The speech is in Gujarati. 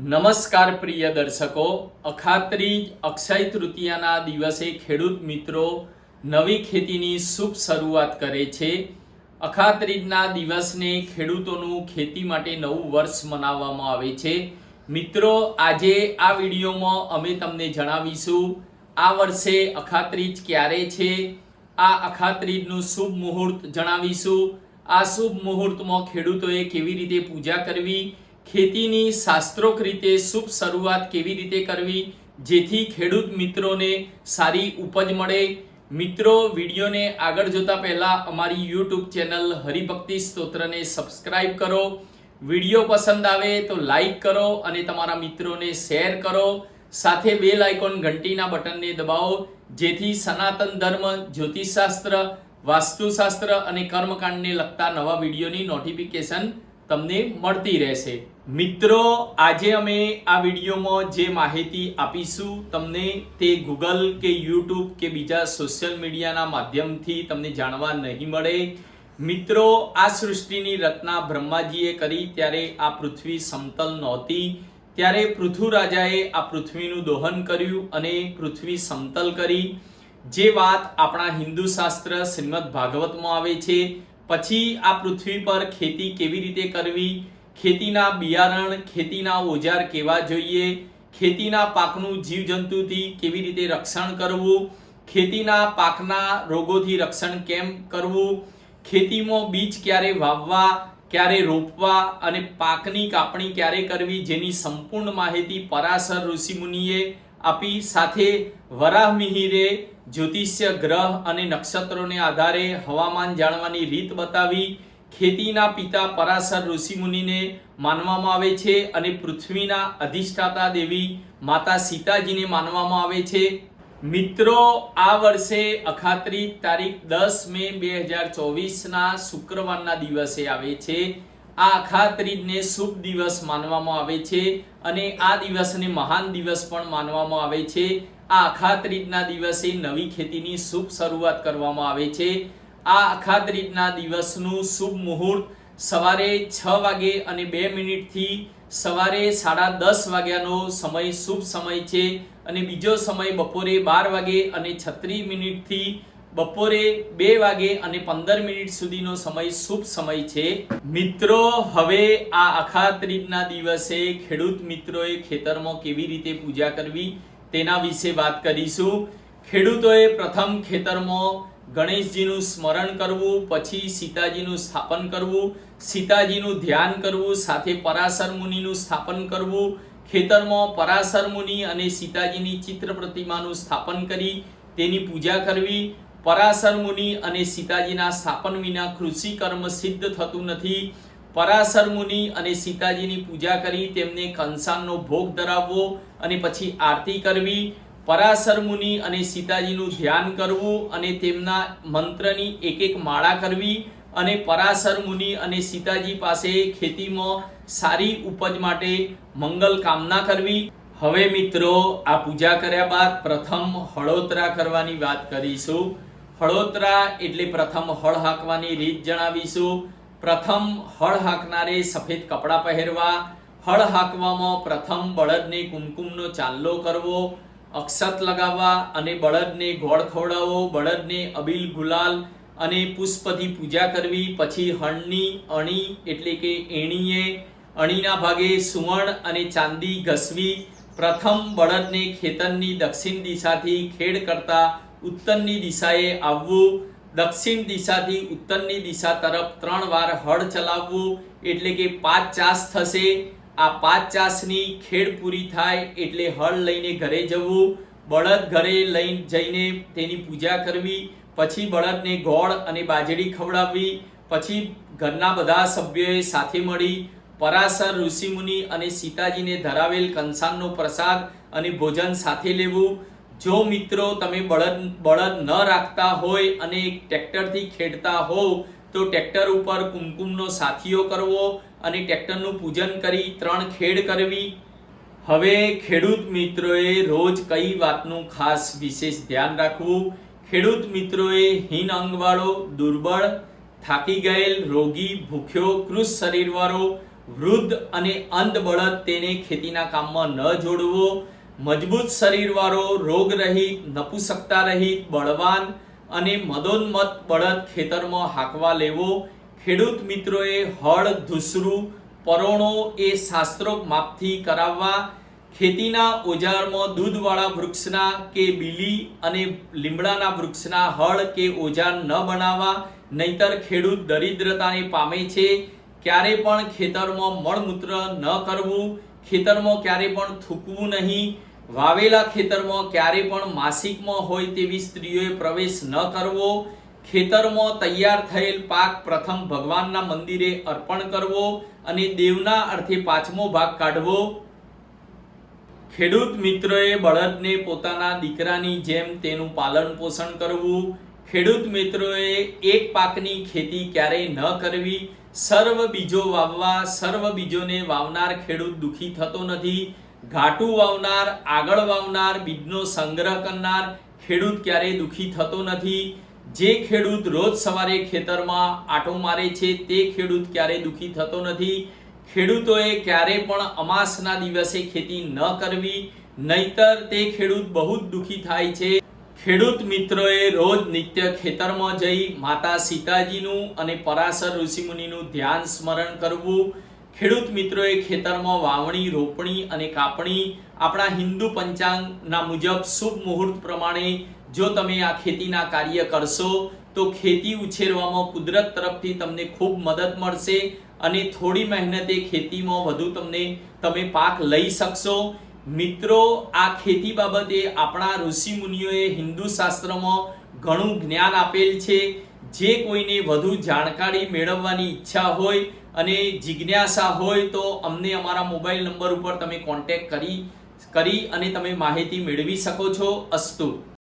નમસ્કાર પ્રિય દર્શકો અખાત્રીજ અક્ષય તૃતીયાના દિવસે ખેડૂત મિત્રો નવી ખેતીની શુભ શરૂઆત કરે છે. અખાત્રીજના દિવસને ખેડૂતોનું ખેતી માટે નવું વર્ષ મનાવવામાં આવે છે. મિત્રો, આજે આ વિડીયોમાં અમે તમને જણાવીશું, આ વર્ષે અખાત્રીજ ક્યારે છે? આ અખાત્રીજનું શુભ મુહૂર્ત જણાવીશું. આ શુભ મુહૂર્તમાં ખેડૂતોએ કેવી રીતે પૂજા કરવી? ખેતીની શાસ્ત્રોક રીતે શુભ શરૂઆત કેવી રીતે કરવી? જેથી ખેડૂત મિત્રોને સારી ઉપજ મળે. મિત્રો, વિડીયોને આગળ જોતા પહેલાં અમારી યુટ્યુબ ચેનલ હરિભક્તિ સ્તોત્રને સબસ્ક્રાઇબ કરો. વીડિયો પસંદ આવે તો લાઈક કરો અને તમારા મિત્રોને શેર કરો. સાથે બેલ આઇકોન ઘંટીના બટનને દબાવો, જેથી સનાતન ધર્મ, જ્યોતિષશાસ્ત્ર, વાસ્તુશાસ્ત્ર અને કર્મકાંડને લગતા નવા વિડીયોની નોટિફિકેશન તમને મળતી રહેશે. મિત્રો, આજે અમે આ વિડીયોમાં જે માહિતી આપીશું, તમને તે ગૂગલ કે યુટ્યુબ કે બીજા સોશિયલ મીડિયાના માધ્યમથી તમને જાણવા નહીં મળે. મિત્રો, આ સૃષ્ટિની રચના બ્રહ્માજીએ કરી ત્યારે આ પૃથ્વી સમતલ નહોતી. ત્યારે પૃથ્વીરાજાએ આ પૃથ્વીનું દોહન કર્યું અને પૃથ્વી સમતલ કરી. જે વાત આપણા હિન્દુ શાસ્ત્ર શ્રીમદ ભાગવતમાં આવે છે, પછી આ પૃથ્વી પર ખેતી કેવી રીતે કરવી? ખેતીના બિયારણ, ખેતીના ઓજાર કેવા જોઈએ, ખેતીના પાકનું જીવજંતુથી કેવી રીતે રક્ષણ કરવું, ખેતીના પાકના રોગોથી રક્ષણ કેમ કરવું, ખેતીમાં બીજ ક્યારે વાવવા, ક્યારે રોપવા અને પાકની કાપણી ક્યારે કરવી જેની સંપૂર્ણ માહિતી પરાશર ઋષિમુનિએ આપી. સાથે વરાહ મિહિરે જ્યોતિષ્ય ગ્રહ અને નક્ષત્રોને આધારે હવામાન જાણવાની રીત બતાવી. ખેતીના પિતા પરાશર ઋષિમુનિને માનવામાં આવે છે અને પૃથ્વીના અધિષ્ઠાતા દેવી માતા સીતાજીને માનવામાં આવે છે. મિત્રો, આ વર્ષે અખાત્રી તારીખ દસ મે બે હજાર ચોવીસના શુક્રવારના દિવસે આવે છે. આ અખાત્રીજને શુભ દિવસ માનવામાં આવે છે અને આ દિવસને મહાન દિવસ પણ માનવામાં આવે છે. આ અખાત્રીજના દિવસે નવી ખેતીની શુભ શરૂઆત કરવામાં આવે છે. આ અખાત્રીજના દિવસનું શુભ મુહૂર્ત સવારે છ વાગે અને બે મિનિટથી સવારે સાડા દસ વાગ્યાનો સમય શુભ સમય છે અને બીજો સમય બપોરે બાર વાગે અને છત્રીસ મિનિટથી બપોરે બે વાગે અને પંદર મિનિટ સુધીનો સમય શુભ સમય છે. મિત્રો, હવે આ અખાત્રીજના દિવસે ખેડૂત મિત્રોએ ખેતરમાં કેવી રીતે પૂજા કરવી તેના વિશે વાત કરીશું. ખેડૂતોએ પ્રથમ ખેતરમાં ગણેશજીનું સ્મરણ કરવું, પછી સીતાજીનું સ્થાપન કરવું, સીતાજીનું ધ્યાન કરવું, સાથે પરાશર મુનિનું સ્થાપન કરવું, ખેતરમાં પરાશર મુનિ અને સીતાજીની ચિત્ર પ્રતિમાનું સ્થાપન કરી તેની પૂજા કરવી, પરાશર મુનિ અને સીતાજીના સ્થાપન વિના કૃષિ કર્મ સિદ્ધ થતું નથી. પરાશર મુનિ અને સીતાજીની પૂજા કરી તેમને કંસાનનો ભોગ ધરાવવો અને પછી આરતી કરવી પરાશર મુનિ અને સીતાજીનું ધ્યાન કરવું અને તેમના મંત્રની એક એક માળા કરવી અને પરાશર મુનિ અને સીતાજી પાસે ખેતીમાં સારી ઉપજ માટે મંગલ કામના કરવી. હવે મિત્રો, આ પૂજા કર્યા બાદ પ્રથમ હળોતરા કરવાની વાત કરીશું. હળોતરા એટલે પ્રથમ હળ હાંકવાની રીત જણાવીશું. પ્રથમ હળ હાંકનારે સફેદ કપડાં પહેરવા. હળ હાંકવામાં પ્રથમ બળદને કુમકુમનો ચાંદલો કરવો. અક્ષત લગાવવા અને બળદને ગોળ ખવડાવવો બળદને અબીલ ગુલાલ અને પુષ્પથી પૂજા કરવી, પછી હળની અણી એટલે કે એણીએ અણીના ભાગે સુવર્ણ અને ચાંદી ઘસવી, પ્રથમ બળદને ખેતરની દક્ષિણ દિશાથી ખેડ કરતા ઉત્તરની દિશાએ આવવું, દક્ષિણ દિશાથી ઉત્તરની દિશા તરફ ત્રણ વાર હળ ચલાવવું, એટલે કે પાંચ ચાસ થશે. આ પાંચ ચાસની ખેડ પૂરી થાય એટલે હળ લઈને ઘરે જવું, બળદ ઘરે લઈ જઈને તેની પૂજા કરવી, પછી બળદને ગોળ અને બાજરી ખવડાવવી, પછી ઘરના બધા સભ્યોએ સાથે મળી પરાશર ઋષિમુનિ અને સીતાજીને ધરાવેલ કંસાનનો પ્રસાદ અને ભોજન સાથે લેવું. જો મિત્રો તમે બળદ બળદ ન રાખતા હોય અને ટ્રેક્ટરથી ખેડતા હોવ તો ટ્રેક્ટર ઉપર કુમકુમનો સાથીઓ કરવો અને ટ્રેક્ટરનું પૂજન કરી ત્રણ ખેડ કરવી. હવે ખેડૂત મિત્રોએ રોજ કઈ વાતનું ખાસ વિશેષ ધ્યાન રાખવું? ખેડૂત મિત્રોએ હિન અંગવાળો, દુર્બળ, થાકી ગયેલ, રોગી, ભૂખ્યો, કૃષ શરીરવાળો, વૃદ્ધ અને અંધ બળદ તેને ખેતીના કામમાં ન જોડવો. મજબૂત શરીરવાળો, રોગરહિત, નપુસકતા રહિત, બળવાન અને મદોન્મત બળદ ખેતરમાં હાંકવા લેવો. ખેડૂત મિત્રોએ હળ ધુસરું, પરોણો એ શાસ્ત્રોક માપથી કરાવવા. ખેતીના ઓજારમાં દૂધવાળા વૃક્ષના કે બીલી અને લીમડાના વૃક્ષના હળ કે ઓજાર ન બનાવવા. નહીતર ખેડૂત દરિદ્રતાને પામે છે. ક્યારે પણ ખેતરમાં મળમૂત્ર ન કરવું. ખેતરમાં ક્યારે પણ થૂકવું નહીં. વાવેલા ખેતરમાં ક્યારે પણ માસિકમાં હોય તેવી સ્ત્રીઓએ પ્રવેશ ન કરવો. ખેતરમાં તૈયાર થયેલ પાક પ્રથમ ભગવાનના મંદિરે અર્પણ કરવો અને દેવના અર્થે પાંચમો ભાગ કાઢવો. ખેડૂત મિત્રોએ બળદને પોતાના દીકરાની જેમ તેનું પાલન પોષણ કરવું. ખેડૂત મિત્રોએ એક પાકની ખેતી ક્યારેય ન કરવી. સર્વ બીજો વાવવા, સર્વ બીજોને વાવનાર ખેડૂત દુખી થતો નથી. ઘાટું વાવનાર, આગળ વાવનાર, બીજનો સંગ્રહ કરનાર ખેડૂત ક્યારેય દુખી થતો નથી. જે ખેડૂત રોજ સવારે ખેતરમાં આટો મારે છે, તે ખેડૂત ક્યારેય દુખી થતો નથી. ખેડૂતોએ ક્યારે પણ અમાસના દિવસે ખેતી ન કરવી, નહીતર તે ખેડૂત બહુ જ દુખી થાય છે. ખેડૂત મિત્રોએ રોજ નિત્ય ખેતરમાં જઈ માતા સીતાજીનું અને પરાશર ઋષિમુનિનું ધ્યાન સ્મરણ કરવું. ખેડૂત મિત્રોએ ખેતરમાં વાવણી, રોપણી અને કાપણી આપણા હિન્દુ પંચાંગના મુજબ શુભ મુહૂર્ત પ્રમાણે જો તમે આ ખેતીના કાર્ય કરશો, તો ખેતી ઉછેરવામાં કુદરત તરફથી તમને ખૂબ મદદ મળશે અને થોડી મહેનતે ખેતીમાં વધુ તમને તમે પાક લઈ શકશો. મિત્રો, આ ખેતી બાબતે આપણા ઋષિ મુનિઓએ હિન્દુ શાસ્ત્રમાં ઘણું જ્ઞાન આપેલ છે. જે કોઈને વધુ જાણકારી મેળવવાની ઈચ્છા હોય અને જિજ્ઞાસા હોય તો અમને અમારા મોબાઈલ નંબર ઉપર તમે કોન્ટેક્ટ કરી કરી અને તમે માહિતી મેળવી શકો છો અસ્તુ.